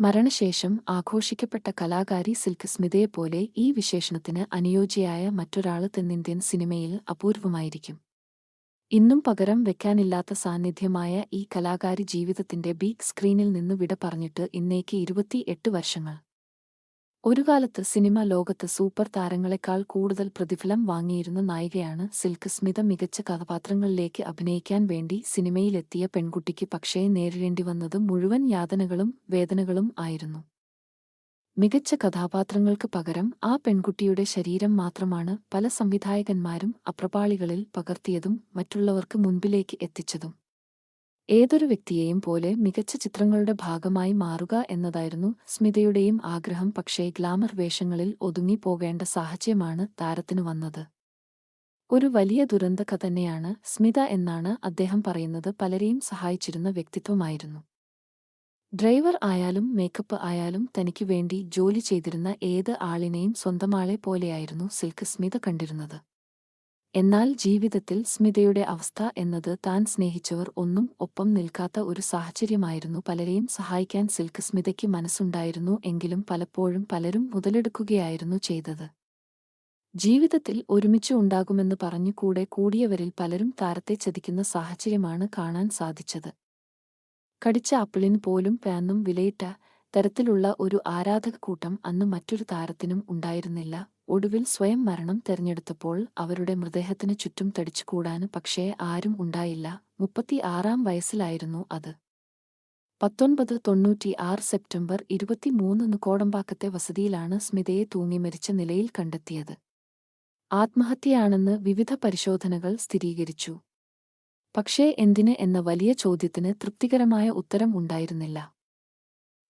മരണശേഷം ആഘോഷിക്കപ്പെട്ട കലാകാരി സിൽക്ക് സ്മിതയെപ്പോലെ ഈ വിശേഷണത്തിന് അനുയോജ്യയായ മറ്റൊരാൾ തെന്നിന്ത്യൻ സിനിമയിൽ അപൂർവമായിരിക്കും. ഇന്നും പകരം വെക്കാനില്ലാത്ത സാന്നിധ്യമായ ഈ കലാകാരി ജീവിതത്തിന്റെ ബീഗ് സ്ക്രീനിൽ നിന്ന് വിട പറഞ്ഞിട്ട് ഇന്നേക്ക് ഇരുപത്തിയെട്ട് വർഷങ്ങൾ. ഒരു കാലത്ത് സിനിമാ ലോകത്ത് സൂപ്പർ താരങ്ങളെക്കാൾ കൂടുതൽ പ്രതിഫലം വാങ്ങിയിരുന്ന നായികയാണ് സിൽക്ക് സ്മിത മികച്ച കഥാപാത്രങ്ങളിലേക്ക് അഭിനയിക്കാൻ വേണ്ടി സിനിമയിലെത്തിയ പെൺകുട്ടിക്ക് പക്ഷേ നേരിടേണ്ടി വന്നത് മുഴുവൻ യാതനകളും വേദനകളും ആയിരുന്നു. മികച്ച കഥാപാത്രങ്ങൾക്ക് പകരം ആ പെൺകുട്ടിയുടെ ശരീരം മാത്രമാണ് പല സംവിധായകന്മാരും അപ്രപാളികളിൽ പകർത്തിയതും മറ്റുള്ളവർക്ക് മുൻപിലേക്ക് എത്തിച്ചതും. ഏതൊരു വ്യക്തിയെയും പോലെ മികച്ച ചിത്രങ്ങളുടെ ഭാഗമായി മാറുക എന്നതായിരുന്നു സ്മിതയുടെയും ആഗ്രഹം. പക്ഷേ ഗ്ലാമർ വേഷങ്ങളിൽ ഒതുങ്ങിപ്പോകേണ്ട സാഹചര്യമാണ് താരത്തിനു വന്നത്. ഒരു വലിയ ദുരന്തക തന്നെയാണ് സ്മിത എന്നാണ് അദ്ദേഹം പറയുന്നത്. പലരെയും സഹായിച്ചിരുന്ന വ്യക്തിത്വമായിരുന്നു. ഡ്രൈവർ ആയാലും മേക്കപ്പ് ആയാലും തനിക്കു വേണ്ടി ജോലി ചെയ്തിരുന്ന ഏത് ആളിനെയും സ്വന്തമാളെ പോലെയായിരുന്നു സിൽക്ക് സ്മിത കണ്ടിരുന്നത്. എന്നാൽ ജീവിതത്തിൽ സ്മിതയുടെ അവസ്ഥ എന്നത് താൻ സ്നേഹിച്ചവർ ഒന്നും ഒപ്പം നിൽക്കാത്ത ഒരു സാഹചര്യമായിരുന്നു. പലരെയും സഹായിക്കാൻ സിൽക്ക് സ്മിതയ്ക്ക് മനസ്സുണ്ടായിരുന്നു എങ്കിലും പലപ്പോഴും പലരും മുതലെടുക്കുകയായിരുന്നു ചെയ്തത്. ജീവിതത്തിൽ ഒരുമിച്ച് ഉണ്ടാകുമെന്ന് പറഞ്ഞു കൂടെ കൂടിയവരിൽ പലരും താരത്തെ ചതിക്കുന്ന സാഹചര്യമാണ് കാണാൻ സാധിച്ചത്. കടിച്ച ആപ്പിളിന് പോലും പാന്നും വിലയിട്ട തരത്തിലുള്ള ഒരു ആരാധക കൂട്ടം അന്ന് മറ്റൊരു താരത്തിനും ഉണ്ടായിരുന്നില്ല. ഒടുവിൽ സ്വയം മരണം തെരഞ്ഞെടുത്തപ്പോൾ അവരുടെ മൃതദേഹത്തിന് ചുറ്റും തടിച്ചുകൂടാന് പക്ഷേ ആരും ഉണ്ടായില്ല. മുപ്പത്തി ആറാം വയസ്സിലായിരുന്നു അത്. പത്തൊൻപത് തൊണ്ണൂറ്റി ആറ് സെപ്റ്റംബർ ഇരുപത്തിമൂന്നിന് കോടമ്പാക്കത്തെ വസതിയിലാണ് സ്മിതയെ തൂങ്ങി മരിച്ച നിലയിൽ കണ്ടെത്തിയത്. ആത്മഹത്യയാണെന്ന് വിവിധ പരിശോധനകൾ സ്ഥിരീകരിച്ചു. പക്ഷേ എന്തിന് എന്ന വലിയ ചോദ്യത്തിന് തൃപ്തികരമായ ഉത്തരം ഉണ്ടായിരുന്നില്ല.